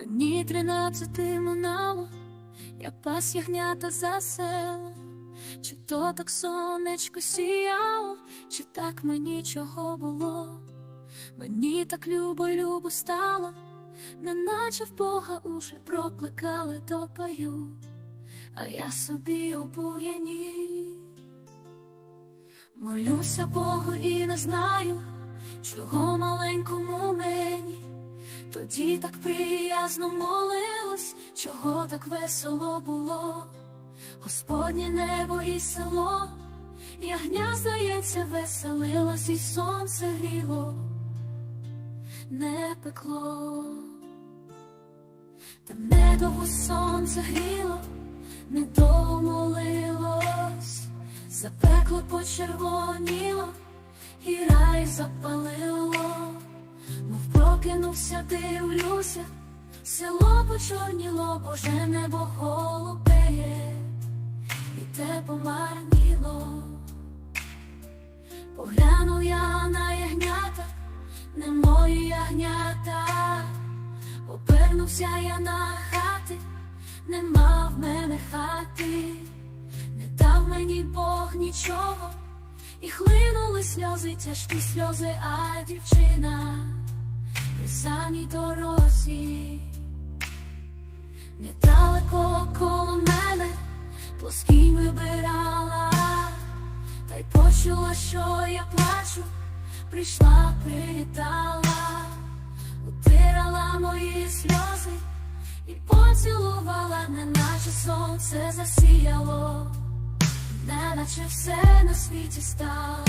Мені тринадцяти минало, я пас ягнята за село. Чи то так сонечко сіяло, чи так мені чого було? Мені так любо, любо стало, неначе в Бога уже прокликали до паю, а я собі обуяні. Молюся Богу і не знаю, чого маленькому. Тоді так приязно молилась, чого так весело було. Господнє небо і село, ягня, здається, веселилось, і сонце гріло, не пекло, та недовго сонце гріло, недовго молилось, запекло почервоніло, і рай запалило, прокинувся, дивлюся, село почорніло, боже небо голубеє і те помарніло. Поглянув я на ягнята, не мої ягнята, обернувся я на хати, нема в мене хати, не дав мені Бог нічого, і хлинули сльози, тяжкі сльози, а дівчина при самій дорозі. Недалеко коло мене плоский вибирала, та й почула, що я плачу, прийшла, привітала, утирала мої сльози і поцілувала, неначе сонце засіяло, неначе все на світі стало